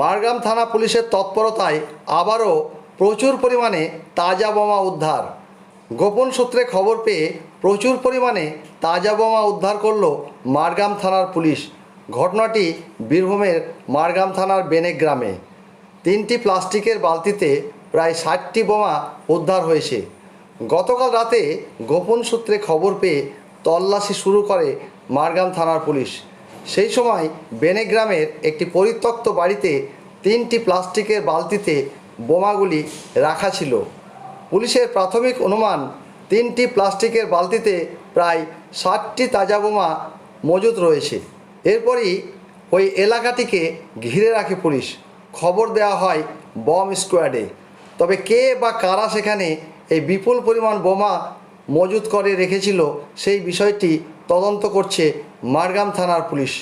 মারগ্রাম থানা পুলিশের তৎপরতায় আবারও প্রচুর পরিমাণে তাজা বোমা উদ্ধার। গোপন সূত্রে খবর পেয়ে প্রচুর পরিমাণে তাজা বোমা উদ্ধার করল মারগ্রাম থানার পুলিশ। ঘটনাটি বীরভূমের মারগ্রাম থানার বেনেক গ্রামে। তিনটি প্লাস্টিকের বালতিতে প্রায় ষাটটি বোমা উদ্ধার হয়েছে। গতকাল রাতে গোপন সূত্রে খবর পেয়ে তল্লাশি শুরু করে মারগ্রাম থানার পুলিশ। সেই সময় বেনে গ্রামের একটি পরিত্যক্ত বাড়িতে তিনটি প্লাস্টিকের বালতিতে বোমাগুলি রাখা ছিল। পুলিশের প্রাথমিক অনুমান, তিনটি প্লাস্টিকের বালতিতে প্রায় ষাটটি তাজা বোমা মজুদ রয়েছে। এরপরই ওই এলাকাটিকে ঘিরে রাখে পুলিশ। খবর দেওয়া হয় বম স্কোয়াডে। তবে কে বা কারা সেখানে এই বিপুল পরিমাণ বোমা মজুত করে রেখেছিল সেই বিষয়টি তদন্ত করছে মারগাম থানার পুলিশ।